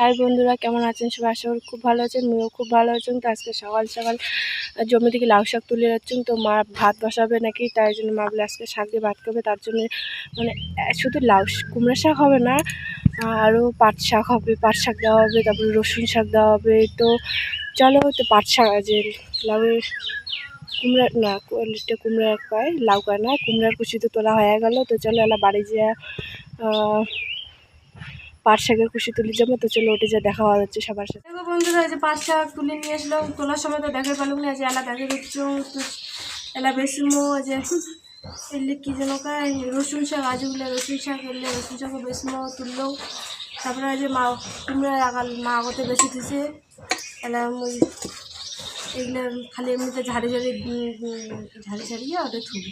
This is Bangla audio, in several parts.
হাই বন্ধুরা, কেমন আছেন? সবাই আশা করি খুব ভালো আছেন মেয়েও খুব ভালো আছেন তো আজকে সকাল সকাল জমি থেকে লাউ শাক তুলে যাচ্ছেন তো মা ভাত বসাবে নাকি? তাই জন্য মা বলে আজকে শাক দিয়ে ভাত খাবে তার জন্য মানে শুধু লাউ কুমড়া শাক হবে না, আরও পাট শাক হবে, পাট শাক দেওয়া হবে, তারপরে রসুন শাক দেওয়া হবে। তো চলো, তো পাট শাক যে লাউয়ের কুমড়া, না কোয়ালিটা কুমড়া কয় লাউ কয় না কুমড়ার কুচি তো তোলা হয়ে গেল। তো চলো, এলা বাড়ি যা পাট শাকের কুশি তুলে যাব তো চলো ওটা যা, দেখা হওয়া যাচ্ছে সবার সাথে। দেখো বন্ধুরা যে পাট শাক তুলে নিয়ে আসলাম তোলার সময় তো দেখা পেলাম না যে এলা দেখা দিচ্ছ এলা বেশি মো যে এলে কি যেন কায় রসুন শাক আজগুলো রসুন শাক এলে রসুন শাকও বেশি মো তুললো। তারপরে যে মা কুমড়া আগাল মা আগতে বেশি দিছে এলা এগুলো খালি এমনিতে ঝাড়ি ঝাড়ি ঝাড়ি ঝাড়িয়ে ওটা থুবি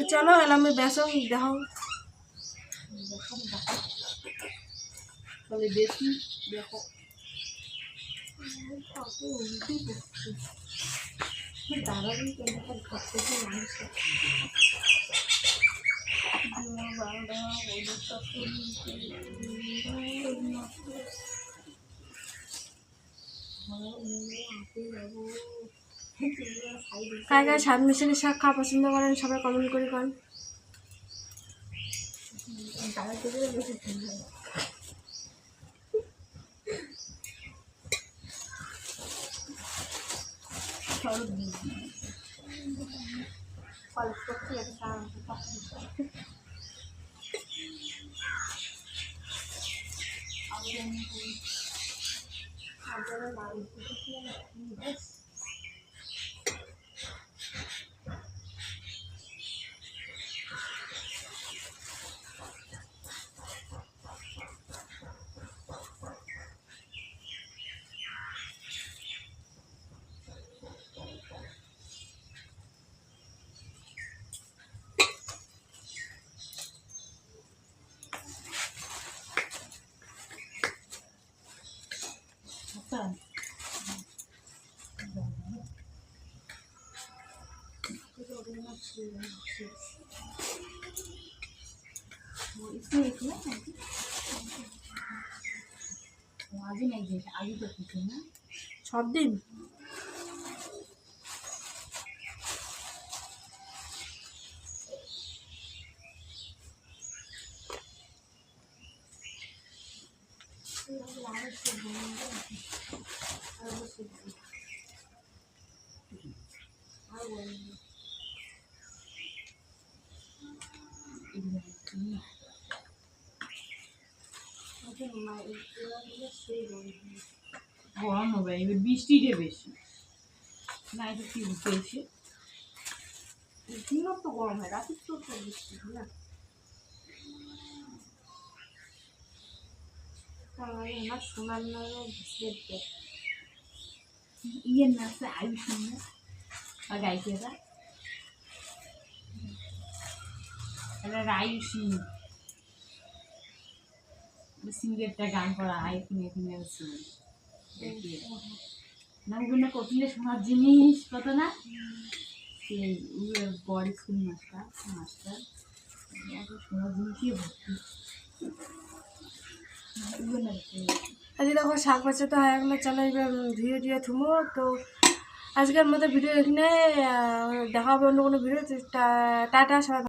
তো চলো এলা আমি বেসন দেখো তাহলে বেশি দেখো কায় কায় স্বাদ মিশালি পছন্দ করেন সবাই কমেন্ট করে করেন আচ্ছা इसमें एक है आगे नहीं देखा आगे तो ठीक है ना सब दिन I will. গরম হবে এবার বৃষ্টিটা বেশি। না এটা কি পেয়েছে দিনও তো গরম হয় রাতের তো তো বৃষ্টি না? সোনার নামও বিস্লেট দেয় ইয়ে না আছে আয়ুষ আর গাইকেরা এটা আয়ুষী সিঙ্গেরটা গান করা, আইফোন এখানে আছে না ওগুলো কঠিনে শোনার জিনিস, কত না? সেই বড় স্কুল মাস্টার মাস্টার শোনার জিনিসই ভর্তি। আজকে দেখো, শাক বাচ্চা তো হয়ে গেলো। চলো এবার ধুয়ে ধুয়ে থুমো। তো আজকের মতো ভিডিও এখানে দেখা হবে অন্য কোনো ভিডিও টাটা, সবাই